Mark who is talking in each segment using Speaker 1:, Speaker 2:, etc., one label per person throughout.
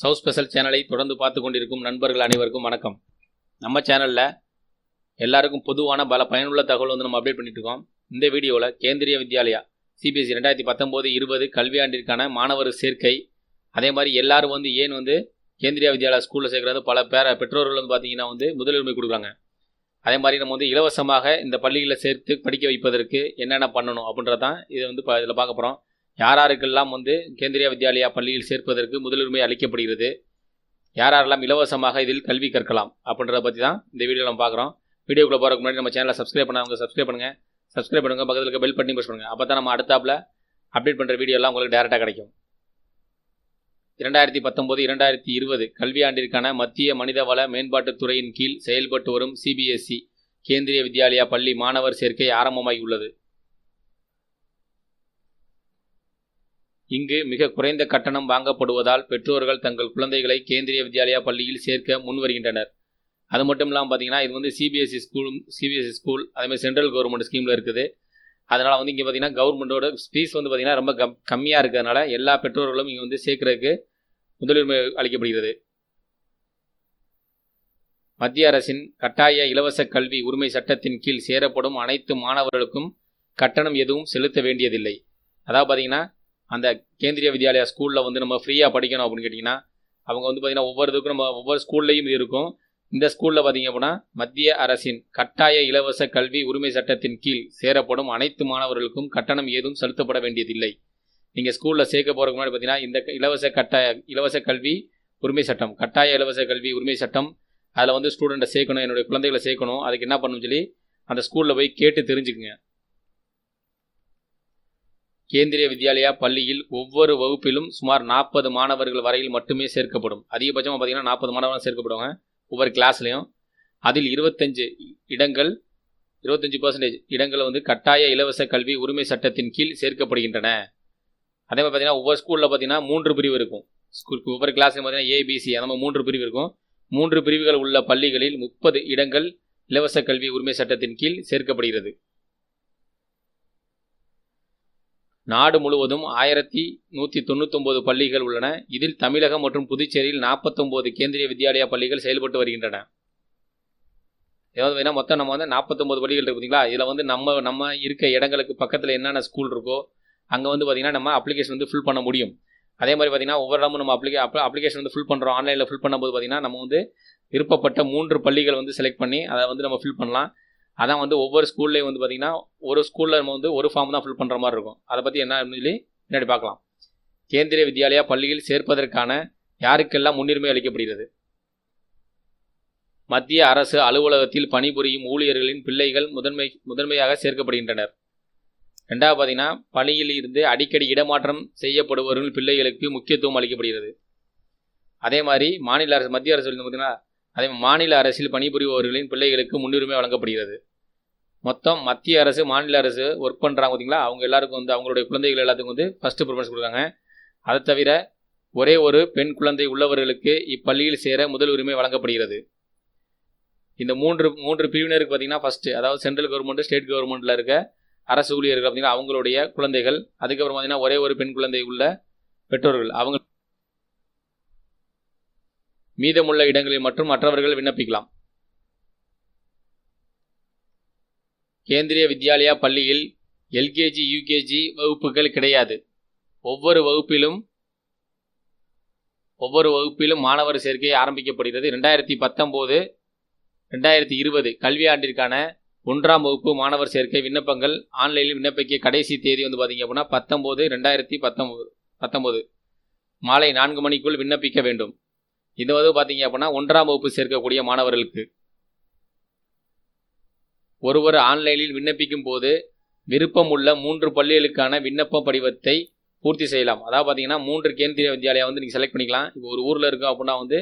Speaker 1: South special சேனலை தொடர்ந்து பார்த்து கொண்டிருக்கும் நண்பர்கள் அனைவருக்கும் வணக்கம். நம்ம சேனலில் எல்லாருக்கும் பொதுவான பல பயனுள்ள தகவல் வந்து நம்ம அப்டேட் பண்ணிட்டு இருக்கோம். இந்த வீடியோவில் கேந்திரிய வித்யாலயா சிபிஎஸ்சி ரெண்டாயிரத்தி பத்தொம்போது இருபது கல்வியாண்டிற்கான மாணவர் சேர்க்கை. அதே மாதிரி எல்லாரும் வந்து ஏன் வந்து கேந்திரிய வித்யாலயா ஸ்கூலில் சேர்க்குறது? பல பேர பெற்றோர்கள் வந்து பார்த்தீங்கன்னா வந்து முதலுரிமை கொடுக்குறாங்க. அதே மாதிரி நம்ம வந்து இலவசமாக இந்த பள்ளிகளில் சேர்த்து படிக்க வைப்பதற்கு என்னென்ன பண்ணணும் அப்படின்றது தான் இதை வந்து இதில் பார்க்க போகிறோம் யாராருக்கெல்லாம் வந்து கேந்திரிய வித்யாலயா பள்ளியில் சேர்ப்பதற்கு முதலுரிமை அளிக்கப்படுகிறது யாரெல்லாம் இலவசமாக இதில் கல்வி கற்கலாம் அப்படின்றத பற்றி தான் இந்த வீடியோவில் நம்ம பார்க்குறோம். வீடியோக்குள்ளே போகிறதுக்கு முன்னாடி நம்ம சேனலை சப்ஸ்கிரைப் பண்ணாங்க சப்ஸ்கிரைப் பண்ணுங்கள் சப்ஸ்கிரைப் பண்ணுங்கள் பக்கத்தில் இருக்க பெல் பட்டனி ப்ரெஸ் பண்ணுங்கள் அப்போ தான் நம்ம அடுத்தாப்பில் அப்டேட் பண்ணுற வீடியோலாம் உங்களுக்கு டேரெக்டாக கிடைக்கும். இரண்டாயிரத்தி பத்தொம்போது இரண்டாயிரத்தி இருபது கல்வியாண்டிற்கான மத்திய மனிதவள மேம்பாட்டுத் துறையின் கீழ் செயல்பட்டு வரும் சிபிஎஸ்இ கேந்திரிய வித்யாலயா பள்ளி மாணவர் சேர்க்கை ஆரம்பமாகி உள்ளது இங்கு மிக குறைந்த கட்டணம் வாங்கப்படுவதால் பெற்றோர்கள் தங்கள் குழந்தைகளை கேந்திரிய வித்யாலயா பள்ளியில் சேர்க்க முன்வருகின்றனர். அது மட்டும் இல்லாமல் பார்த்தீங்கன்னா இது வந்து சிபிஎஸ்சி ஸ்கூல் சிபிஎஸ்சி ஸ்கூல் அதேமாதிரி சென்ட்ரல் கவர்மெண்ட் ஸ்கீமில் இருக்குது. அதனால் வந்து இங்கே பார்த்தீங்கன்னா கவர்மெண்ட்டோட ஃபீஸ் வந்து பார்த்தீங்கன்னா ரொம்ப கம் கம்மியாக இருக்கிறதுனால எல்லா பெற்றோர்களும் இங்கே வந்து சேர்க்கறதுக்கு முதலுரிமை அளிக்கப்படுகிறது. மத்திய அரசின் கட்டாய இலவச கல்வி உரிமை சட்டத்தின் கீழ் சேரப்படும் அனைத்து மாணவர்களுக்கும் கட்டணம் எதுவும் செலுத்த வேண்டியதில்லை. அதாவது பார்த்தீங்கன்னா அந்த கேந்திரிய வித்யாலயா ஸ்கூலில் வந்து நம்ம ஃப்ரீயாக படிக்கணும் அப்படின்னு கேட்டிங்கன்னா அவங்க வந்து பார்த்திங்கன்னா ஒவ்வொரு இதுக்கும் நம்ம ஒவ்வொரு ஸ்கூல்லையும் இருக்கும். இந்த ஸ்கூலில் பார்த்தீங்க அப்படின்னா மத்திய அரசின் கட்டாய இலவச கல்வி உரிமை சட்டத்தின் கீழ் சேரப்படும் அனைத்து மாணவர்களுக்கும் கட்டணம் ஏதும் செலுத்தப்பட வேண்டியதில்லை. நீங்கள் ஸ்கூலில் சேர்க்க போகிறதுக்கு முன்னாடி பார்த்தீங்கன்னா இந்த இலவச கட்டாய இலவச கல்வி உரிமை சட்டம் கட்டாய இலவச கல்வி உரிமை சட்டம் அதில் வந்து ஸ்டூடெண்ட்டை சேர்க்கணும் என்னுடைய குழந்தைகளை சேர்க்கணும் அதுக்கு என்ன பண்ணணும்னு சொல்லி அந்த ஸ்கூலில் போய் கேட்டு தெரிஞ்சுக்குங்க. கேந்திரிய வித்யாலயா பள்ளியில் ஒவ்வொரு வகுப்பிலும் சுமார் நாற்பது மாணவர்கள் வரையில் மட்டுமே சேர்க்கப்படும். அதிகபட்சமாக பார்த்தீங்கன்னா நாற்பது மாணவர்கள் சேர்க்கப்படுவாங்க ஒவ்வொரு கிளாஸ்லையும் அதில் இருபத்தஞ்சு இடங்கள் இருபத்தஞ்சு பர்சன்டேஜ் இடங்கள் வந்து கட்டாய இலவச கல்வி உரிமை சட்டத்தின் கீழ் சேர்க்கப்படுகின்றன. அதே மாதிரி பார்த்தீங்கன்னா ஒவ்வொரு ஸ்கூலில் பார்த்தீங்கன்னா மூன்று பிரிவு இருக்கும். ஸ்கூலுக்கு ஒவ்வொரு கிளாஸ்லையும் பார்த்தீங்கன்னா ஏபிசி அந்த மாதிரி மூன்று பிரிவு இருக்கும். மூன்று பிரிவுகள் உள்ள பள்ளிகளில் முப்பது இடங்கள் இலவச கல்வி உரிமை சட்டத்தின் கீழ் சேர்க்கப்படுகிறது. நாடு முழுவதும் ஆயிரத்தி நூற்றி தொண்ணூத்தொம்பது பள்ளிகள் உள்ளன. இதில் தமிழகம் மற்றும் புதுச்சேரியில் நாற்பத்தொம்போது கேந்திரிய வித்யாலயா பள்ளிகள் செயல்பட்டு வருகின்றன. ஏதாவது வேணால் மொத்தம் நம்ம வந்து நாற்பத்தொம்போது பள்ளிகள் இருக்கு பார்த்தீங்களா இதில் வந்து நம்ம நம்ம இருக்க இடங்களுக்கு பக்கத்தில் என்னென்ன ஸ்கூல் இருக்கோ அங்கே வந்து பார்த்திங்கன்னா நம்ம அப்ளிகேஷன் வந்து ஃபில் பண்ண முடியும். அதே மாதிரி பார்த்திங்கன்னா ஒவ்வொரு இடமும் நம்ம அப்ளிகே அப் அப்ளிகேஷன் வந்து ஃபில் பண்ணுறோம் ஆன்லைனில் ஃபில் பண்ணும்போது பார்த்திங்கன்னா நம்ம வந்து விருப்பப்பட்ட மூன்று பள்ளிகள் வந்து செலக்ட் பண்ணி அதை வந்து நம்ம ஃபில் பண்ணலாம். அதான் வந்து ஒவ்வொரு ஸ்கூல்லையும் வந்து பார்த்திங்கன்னா ஒரு ஸ்கூலில் நம்ம வந்து ஒரு ஃபார்ம் தான் ஃபில் பண்ணுற மாதிரி இருக்கும். அதை பற்றி என்ன சொல்லி பின்னாடி பார்க்கலாம். கேந்திரிய வித்யாலயா பள்ளியில் சேர்ப்பதற்கான யாருக்கெல்லாம் முன்னுரிமை அளிக்கப்படுகிறது? மத்திய அரசு அலுவலகத்தில் பணிபுரியும் ஊழியர்களின் பிள்ளைகள் முதன்மை முதன்மையாக சேர்க்கப்படுகின்றனர். ரெண்டாவது பார்த்தீங்கன்னா பணியில் இருந்து அடிக்கடி இடமாற்றம் செய்யப்படுபவர்கள் பிள்ளைகளுக்கு முக்கியத்துவம் அளிக்கப்படுகிறது. அதே மாதிரி மாநில அரசு மத்திய அரசு பார்த்தீங்கன்னா அதே மாநில அரசில் பணிபுரிபவர்களின் பிள்ளைகளுக்கு முன்னுரிமை வழங்கப்படுகிறது. மொத்தம் மத்திய அரசு மாநில அரசு ஒர்க் பண்ணுறாங்க பார்த்தீங்களா அவங்க எல்லாருக்கும் வந்து அவங்களுடைய குழந்தைகள் எல்லாத்துக்கும் வந்து ஃபஸ்ட்டு ப்ரிஃபரன்ஸ் கொடுக்குறாங்க. அதை தவிர ஒரே ஒரு பெண் குழந்தை உள்ளவர்களுக்கு இப்பள்ளியில் சேர முதல் உரிமை வழங்கப்படுகிறது. இந்த மூன்று மூன்று பிரிவினருக்கு பார்த்தீங்கன்னா ஃபஸ்ட்டு அதாவது சென்ட்ரல் கவர்மெண்ட் ஸ்டேட் கவர்மெண்ட்டில் இருக்க அரசு ஊழியர்கள் பார்த்தீங்கன்னா அவங்களுடைய குழந்தைகள் அதுக்கப்புறம் பார்த்தீங்கன்னா ஒரே ஒரு பெண் குழந்தை உள்ள பெற்றோர்கள். அவங்க மீதமுள்ள இடங்களில் மற்றும் மற்றவர்கள் விண்ணப்பிக்கலாம். கேந்திரிய வித்யாலயா பள்ளியில் எல்கேஜி யூகேஜி வகுப்புகள் கிடையாது. ஒவ்வொரு வகுப்பிலும் ஒவ்வொரு வகுப்பிலும் மாணவர் சேர்க்கை ஆரம்பிக்கப்படுகிறது. ரெண்டாயிரத்தி பத்தொம்போது ரெண்டாயிரத்தி இருபது கல்வியாண்டிற்கான ஒன்றாம் வகுப்பு மாணவர் சேர்க்கை விண்ணப்பங்கள் ஆன்லைனில் விண்ணப்பிக்க கடைசி தேதி வந்து பார்த்தீங்க அப்படின்னா பத்தொம்போது ரெண்டாயிரத்தி பத்தொம்போது பத்தொம்போது மாலை நான்கு மணிக்குள் விண்ணப்பிக்க வேண்டும். இது வந்து பார்த்தீங்க அப்படின்னா ஒன்றாம் வகுப்பு சேர்க்கக்கூடிய மாணவர்களுக்கு. ஒருவர் ஆன்லைனில் விண்ணப்பிக்கும் போது விருப்பம் உள்ள மூன்று பள்ளிகளுக்கான விண்ணப்ப படிவத்தை பூர்த்தி செய்யலாம். அதாவது பார்த்தீங்கன்னா மூன்று கேந்திரிய வித்யாலயா வந்து நீங்கள் செலக்ட் பண்ணிக்கலாம். இப்போ ஒரு ஊரில் இருக்கும் அப்படின்னா வந்து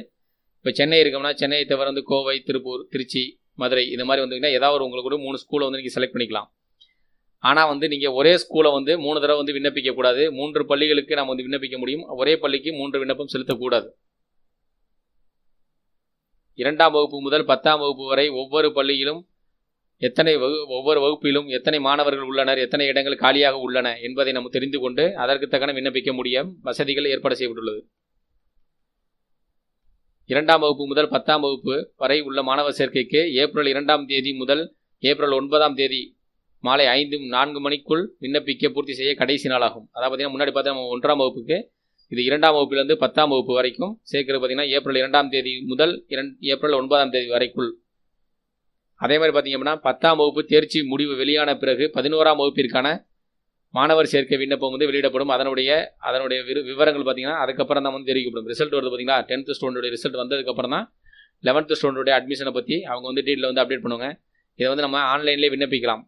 Speaker 1: இப்போ சென்னை இருக்கோம்னா சென்னையை தவிர வந்து கோவை திருப்பூர் திருச்சி மதுரை இந்த மாதிரி வந்தீங்கன்னா ஏதாவது ஒரு உங்களுக்கு கூட மூணு ஸ்கூலை வந்து நீங்கள் செலக்ட் பண்ணிக்கலாம். ஆனால் வந்து நீங்கள் ஒரே ஸ்கூலை வந்து மூணு தடவை வந்து விண்ணப்பிக்கக்கூடாது மூன்று பள்ளிகளுக்கு நம்ம வந்து விண்ணப்பிக்க முடியும். ஒரே பள்ளிக்கு மூன்று விண்ணப்பம் செலுத்தக்கூடாது இரண்டாம் வகுப்பு முதல் பத்தாம் வகுப்பு வரை ஒவ்வொரு பள்ளியிலும் எத்தனை வகு ஒவ்வொரு வகுப்பிலும் எத்தனை மாணவர்கள் உள்ளனர் எத்தனை இடங்கள் காலியாக உள்ளன என்பதை நம்ம தெரிந்து கொண்டு அதற்கு தக்கன விண்ணப்பிக்க முடியும். வசதிகள் ஏற்பாடு செய்யப்பட்டுள்ளது. இரண்டாம் வகுப்பு முதல் பத்தாம் வகுப்பு வரை உள்ள மாணவர் சேர்க்கைக்கு ஏப்ரல் இரண்டாம் தேதி முதல் ஏப்ரல் ஒன்பதாம் தேதி மாலை ஐந்து நான்கு மணிக்குள் விண்ணப்பிக்க பூர்த்தி செய்ய கடைசி நாளாகும். அதாவது பார்த்தீங்கன்னா முன்னாடி பார்த்தா நம்ம ஒன்றாம் வகுப்புக்கு இது இரண்டாம் வகுப்பிலிருந்து பத்தாம் வகுப்பு வரைக்கும் சேர்க்கிறது பார்த்தீங்கன்னா ஏப்ரல் இரண்டாம் தேதி முதல் இரண்டு ஏப்ரல் ஒன்பதாம் தேதி வரைக்குள். அதே மாதிரி பார்த்தீங்க அப்படின்னா பத்தாம் வகுப்பு தேர்ச்சி முடிவு வெளியான பிறகு பதினோராம் வகுப்பிற்கான மாணவர் சேர்க்கை விண்ணப்பம் வந்து வெளியிடப்படும். அதனுடைய அதனுடைய விரு விவரங்கள் பார்த்தீங்கன்னா அதுக்கப்புறம் தான் வந்து தெரிவிக்கப்படும். ரிசல்ட் வருது பார்த்தீங்களா? டென்த்து ஸ்டூடெண்டோட ரிசல்ட் வந்ததுக்கப்புறம் தான் லெவன்த்து ஸ்டூடெண்டோடைய அட்மிஷனை பற்றி அவங்க வந்து டீட்டில் வந்து அப்டேட் பண்ணுவாங்க. இதை வந்து நம்ம ஆன்லைன்லேயே விண்ணப்பிக்கலாம்.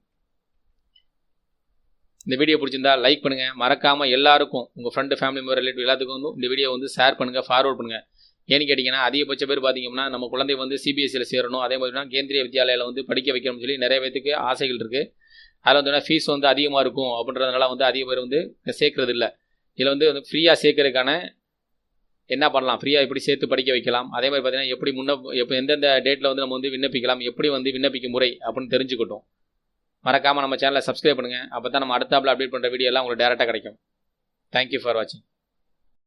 Speaker 1: இந்த வீடியோ பிடிச்சிருந்தா லைக் பண்ணுங்கள் மறக்காமல் எல்லாருக்கும் உங்கள் ஃப்ரெண்டு ஃபேமிலி மெம்பர் ரிலேட்டிவ் எல்லாத்துக்கும் வந்து இந்த வீடியோ வந்து ஷேர் பண்ணுங்கள் ஃபார்வர்ட் பண்ணுங்கள் ஏன்னு கேட்டிங்கன்னா அதிகபட்ச பேர் பார்த்தீங்கன்னா நம்ம குழந்தை வந்து சிபிஎஸ்சியில் சேரணும். அதே மாதிரினா கேந்திரிய வித்யாலயில் வந்து படிக்க வைக்கணும்னு சொல்லி நிறைய பேத்துக்கு ஆசைகள் இருக்குது அதில் வந்து ஃபீஸ் வந்து அதிகமாக இருக்கும் அப்படின்றதுனால வந்து அதிக பேர் வந்து சேர்க்கறது இல்லை. இதில் வந்து ஃப்ரீயாக சேர்க்கறதுக்கான என்ன பண்ணலாம்? ஃப்ரீயாக எப்படி சேர்த்து படிக்க வைக்கலாம்? அதே மாதிரி பார்த்தீங்கன்னா எப்படி முன்ன எப்போ எந்தெந்த டேட்டில் வந்து நம்ம வந்து விண்ணப்பிக்கலாம்? எப்படி வந்து விண்ணப்பிக்கும் முறை அப்படின்னு தெரிஞ்சுக்கிட்டோம். மறக்காமல் நம்ம சேனலை சப்ஸ்கிரைப் பண்ணுங்கள் அப்போ தான் நம்ம அடுத்தாப்பில் அப்டேட் பண்ணுற வீடியோலாம் உங்களுக்கு டேரெக்டாக கிடைக்கும். தேங்க்யூ ஃபார் வாட்சிங்